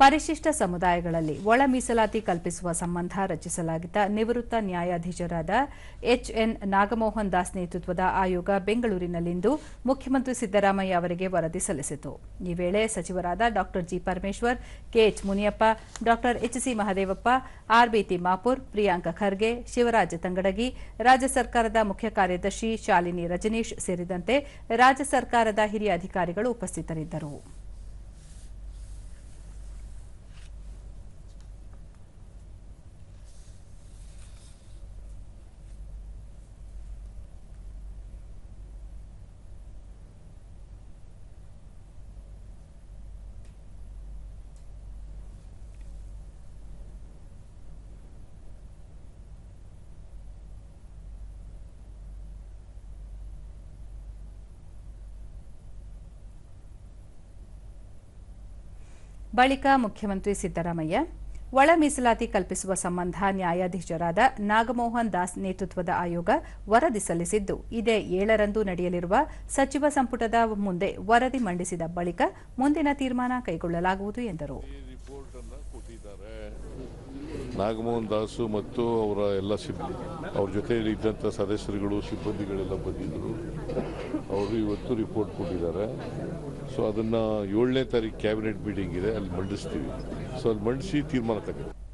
ಪರಿಶಿಷ್ಟ ಸಮುದಾಯಗಳಲ್ಲಿ ಒಳ ಮೀಸಲಾತಿ ಕಲ್ಪಿಸುವ ಸಂಬಂಧ ರಚಿಸಲಾಗಿದ್ದ ನಿವೃತ್ತ ನ್ಯಾಯಾಧೀಶರಾದ ಎಚ್ಎನ್ ನಾಗಮೋಹನ್ ದಾಸ್ ನೇತೃತ್ವದ ಆಯೋಗ ಬೆಂಗಳೂರಿನಲ್ಲಿಂದು ಮುಖ್ಯಮಂತ್ರಿ ಸಿದ್ದರಾಮಯ್ಯ ಅವರಿಗೆ ವರದಿ ಸಲ್ಲಿಸಿತು. ಈ ವೇಳೆ ಸಚಿವರಾದ ಡಾ G Parameshwar KH Muniyappa Dr HC Mahadevappa RB Timmapur Priyanka Kharge, Shivaraj Tangadagi, ರಾಜ್ಯ ಸರ್ಕಾರದ ಮುಖ್ಯ ಕಾರ್ಯದರ್ಶಿ ಶಾಲಿನಿ ರಜನೀಶ್ ಸೇರಿದಂತೆ ರಾಜ್ಯ ಸರ್ಕಾರದ ಹಿರಿಯ ಅಧಿಕಾರಿಗಳು ಉಪಸ್ಥಿತರಿದ್ದರು. ಬಳಿಕ ಮುಖ್ಯಮಂತ್ರಿ ಸಿದ್ದರಾಮಯ್ಯ, ಒಳ ಮೀಸಲಾತಿ ಕಲ್ಪಿಸುವ ಸಂಬಂಧ ನ್ಯಾಯಾಧೀಶರಾದ ನಾಗಮೋಹನ್ ದಾಸ್ ನೇತೃತ್ವದ ಆಯೋಗ ವರದಿ ಸಲ್ಲಿಸಿದ್ದು, ಇದೇ ಏಳರಂದು ನಡೆಯಲಿರುವ ಸಚಿವ ಸಂಪುಟದ ಮುಂದೆ ವರದಿ ಮಂಡಿಸಿದ ಬಳಿಕ ಮುಂದಿನ ತೀರ್ಮಾನ ಕೈಗೊಳ್ಳಲಾಗುವುದು ಎಂದರು. ನಾಗಮೋಹನ್ ದಾಸು ಮತ್ತು ಅವರ ಎಲ್ಲ ಸಿಬ್ಬಂದಿ ಅವ್ರ ಜೊತೆಯಲ್ಲಿ ಇದ್ದಂಥ ಸದಸ್ಯರುಗಳು, ಸಿಬ್ಬಂದಿಗಳೆಲ್ಲ ಬಂದಿದ್ದರು. ಅವರು ಇವತ್ತು ರಿಪೋರ್ಟ್ ಕೊಟ್ಟಿದ್ದಾರೆ. ಸೊ ಅದನ್ನು ಏಳನೇ ತಾರೀಕು ಕ್ಯಾಬಿನೆಟ್ ಮೀಟಿಂಗ್ ಇದೆ. ಅಲ್ಲಿ ಮಂಡಿಸ್ತೀವಿ. ಸೊ ಅಲ್ಲಿ ಮಂಡಿಸಿ ತೀರ್ಮಾನ ತಗೊಂಡು